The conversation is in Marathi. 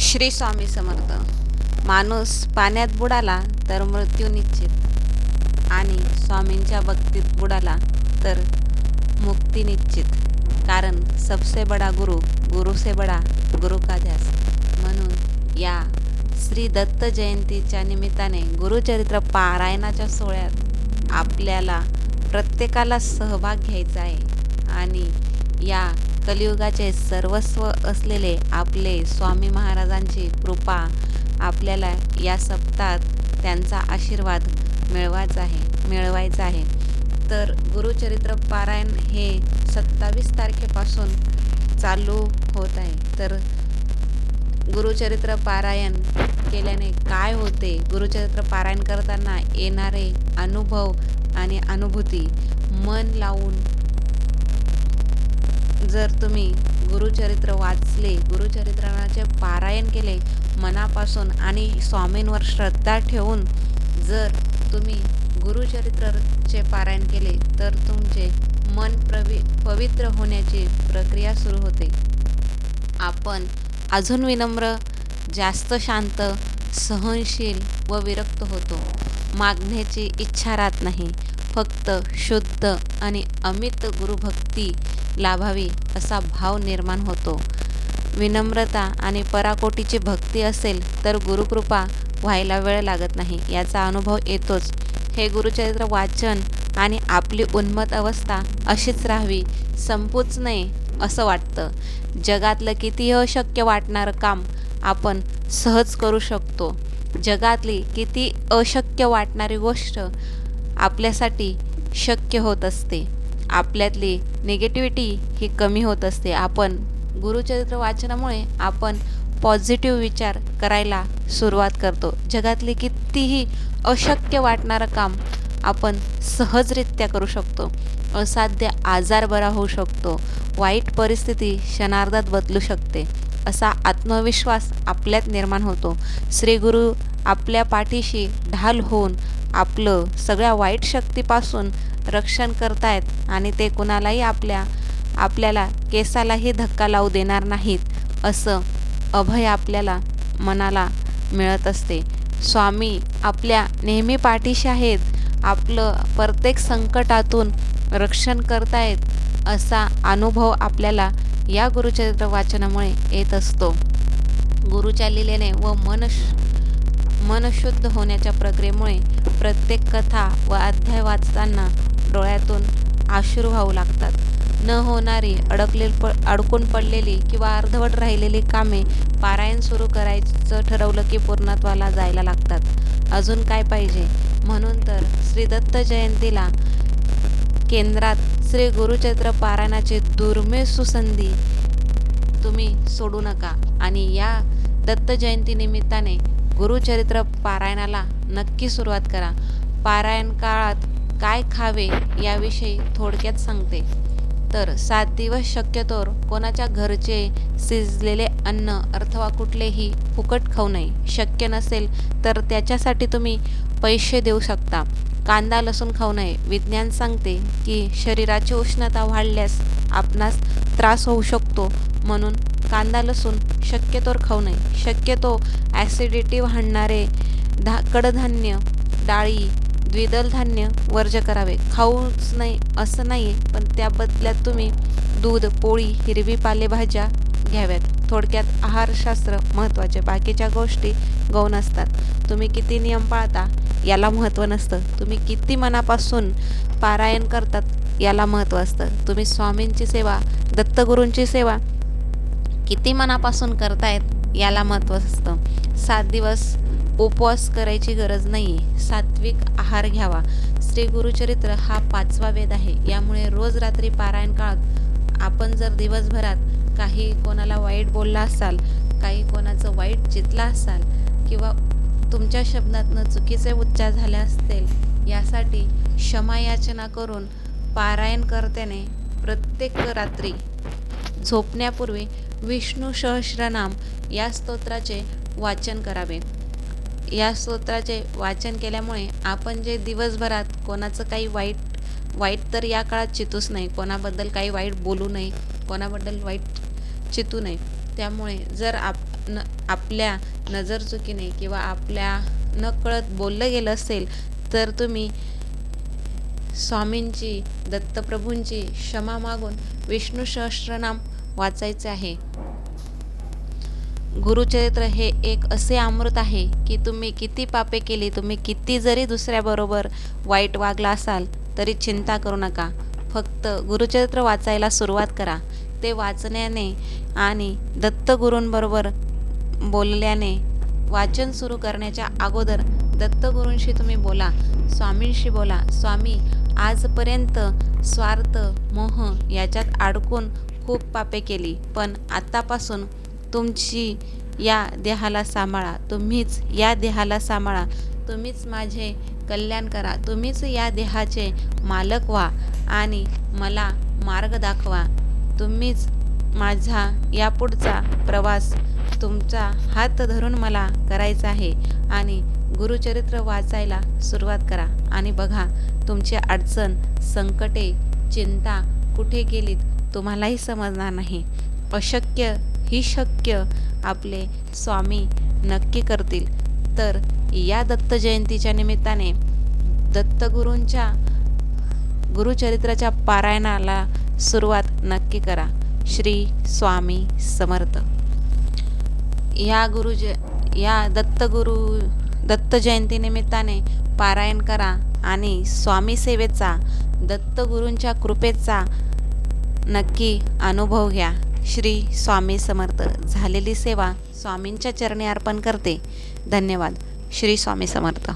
श्री स्वामी समर्थ. माणूस पाण्यात बुडाला तर मृत्यू निश्चित. आणि स्वामींच्या भक्तीत बुडाला तर मुक्ती निश्चित. कारण सबसे बडा गुरु गुरु से बडा गुरु का ध्यास. म्हणून या श्री दत्त जयंतीच्या निमित्ताने गुरुचरित्र पारायणाच्या सोहळ्यात आपल्याला प्रत्येकाला सहभाग घ्यायचा आहे. आणि या कलियुगाचे सर्वस्व असलेले आपले स्वामी महाराजांची कृपा आपल्याला या सप्तात त्यांचा आशीर्वाद मिळवायचा आहे मिळवायचा आहे. तर गुरुचरित्र पारायण हे सत्तावीस तारखेपासून चालू होत आहे. तर गुरुचरित्र पारायण केल्याने काय होते? गुरुचरित्र पारायण करताना येणारे अनुभव आणि अनुभूती मन लावून जर तुम्ही गुरुचरित्र वाचले गुरुचरित्राचे पारायण केले मनापासून आणि स्वामींवर श्रद्धा ठेवून जर तुम्ही गुरुचरित्रचे पारायण केले तर तुमचे मन प्रवि पवित्र होण्याची प्रक्रिया सुरू होते. आपण अजून विनम्र जास्त शांत सहनशील व विरक्त होतो. मागण्याची इच्छा राहत नाही. फक्त शुद्ध आणि अमित गुरुभक्ती लाभावी असा भाव निर्माण होतो. विनम्रता आणि पराकोटीची भक्ती असेल तर गुरुकृपा व्हायला वेळ लागत नाही याचा अनुभव येतोच. हे गुरुचरित्र वाचन आणि आपली उन्मत अवस्था अशीच राहावी संपूच नये असं वाटतं. जगातलं कितीही अशक्य वाटणारं काम आपण सहज करू शकतो. जगातली किती अशक्य वाटणारी गोष्ट आपल्यासाठी शक्य होत असते. आपल्यातली निगेटिव्हिटी ही कमी होत असते. आपण गुरुचरित्र वाचनामुळे आपण पॉझिटिव्ह विचार करायला सुरुवात करतो. जगातले कितीही अशक्य वाटणारं काम आपण सहजरित्या करू शकतो. असाध्य आजार बरा होऊ शकतो. वाईट परिस्थिती क्षणार्धात बदलू शकते. असा आत्मविश्वास आपल्यात निर्माण होतो. श्री गुरु आपल्या पाठीशी ढाल होऊन आपलं सगळ्या वाईट शक्तीपासून रक्षण करतायत आणि ते कुणालाही आपल्या आपल्याला केसालाही धक्का लावू देणार नाहीत असं अभय आपल्याला मनाला मिळत असते. स्वामी आपल्या नेहमी पाठीशी आहेत. आपलं प्रत्येक संकटातून रक्षण करतायत असा अनुभव आपल्याला या गुरुचरित्र वाचनामुळे येत असतो. गुरुच्या लिलेने व मन मनशुद्ध होण्याच्या प्रक्रियेमुळे प्रत्येक कथा व अध्याय वाचताना डोळ्यातून आश्रू वाहू लागतात. न होणारी अडकले प अडकून पडलेली किंवा अर्धवट राहिलेली कामे पारायण सुरू करायचं ठरवलं की पूर्णत्वाला जायला लागतात. अजून काय पाहिजे? म्हणून तर श्री दत्त जयंतीला केंद्रात श्री गुरुचरित्र पारायणाची दुर्मिळ सुसंधी तुम्ही सोडू नका. आणि या दत्त जयंती निमित्ताने गुरुचरित्र पारायणाला नक्की सुरुवात करा. पारायण काळात काय खावे याविषयी थोडक्यात सांगते. तर सात दिवस शक्यतोवर कोणाच्या घरचे शिजलेले अन्न अथवा कुठलेही फुकट खाऊ नये. शक्य नसेल तर त्याच्यासाठी तुम्ही पैसे देऊ शकता. कांदा लसूण खाऊ नये. विज्ञान सांगते की शरीराची उष्णता वाढल्यास आपणास त्रास होऊ शकतो. म्हणून कांदा लसूण शक्यतोवर खाऊ नये. शक्यतो ॲसिडिटी वाढणारे धा कडधान्य डाळी द्विदल धान्य वर्ज करावे. खाऊच नाही असं नाही पण त्या बदल्यात तुम्ही दूध पोळी हिरवी पालेभाज्या घ्याव्यात. थोडक्यात आहारशास्त्र महत्त्वाचे. बाकीच्या गोष्टी गौण असतात. तुम्ही किती नियम पाळता याला महत्त्व नसतं. तुम्ही किती मनापासून पारायण करतात याला महत्त्व असतं. तुम्ही स्वामींची सेवा दत्तगुरूंची सेवा किती मनापासून करतायत याला महत्त्व असतं. सात दिवस उपवास करायची गरज नाही आहे सात्विक आहार घ्यावा. श्री गुरुचरित्र हा पाचवा वेद आहे. यामुळे रोज रात्री पारायण काळात आपण जर दिवसभरात काही कोणाला वाईट बोलला असाल काही कोणाचं वाईट चितला असाल किंवा तुमच्या शब्दातनं चुकीचे उच्चार झाले असतील यासाठी क्षमायाचना करून पारायणकर्त्याने प्रत्येक रात्री झोपण्यापूर्वी विष्णू सहस्रनाम या स्तोत्राचे वाचन करावे. या स्तोत्राचे वाचन केल्यामुळे आपण जे दिवसभरात कोणाचं काही वाईट वाईट तर या काळात चितूच नाही. कोणाबद्दल काही वाईट बोलू नये कोणाबद्दल वाईट चितू नये. त्यामुळे जर आप न आपल्या नजर चुकीने किंवा आपल्या नकळत बोललं गेलं असेल तर तुम्ही स्वामींची दत्तप्रभूंची क्षमा मागून विष्णू सहस्रनाम वाचायचे आहे. गुरुचरित्र हे एक असे अमृत आहे की तुम्ही किती पापे केली तुम्ही किती जरी दुसऱ्याबरोबर वाईट वागला असाल तरी चिंता करू नका. फक्त गुरुचरित्र वाचायला सुरुवात करा. ते वाचण्याने आणि दत्तगुरूंबरोबर बोलल्याने वाचन सुरू करण्याच्या अगोदर दत्तगुरूंशी तुम्ही बोला स्वामींशी बोला. स्वामी आजपर्यंत स्वार्थ मोह याच्यात अडकून खूप पापे केली पण आत्तापासून तुमची या देहाला सांभाळा. तुम्हीच या देहाला सांभाळा. तुम्हीच माझे कल्याण करा. तुम्हीच या देहाचे मालक व्हा आणि मला मार्ग दाखवा. तुम्हीच माझा यापुढचा प्रवास तुमचा हात धरून मला करायचा आहे आणि गुरुचरित्र वाचायला सुरुवात करा. आणि बघा तुमची अडचण संकटे चिंता कुठे गेलीत तुम्हालाही समजणार नाही. अशक्य ही शक्य आपले स्वामी नक्की करतील. तर या दत्त जयंतीच्या निमित्ताने दत्तगुरूंच्या गुरुचरित्राच्या पारायणाला सुरुवात नक्की करा. श्री स्वामी समर्थ. या गुरुज या दत्तगुरु दत्त जयंतीनिमित्ताने पारायण करा आणि स्वामी सेवेचा दत्तगुरूंच्या कृपेचा नक्की अनुभव घ्या. श्री स्वामी समर्थ. झालेली सेवा स्वामींच्या चरणी अर्पण करते. धन्यवाद. श्री स्वामी समर्थ.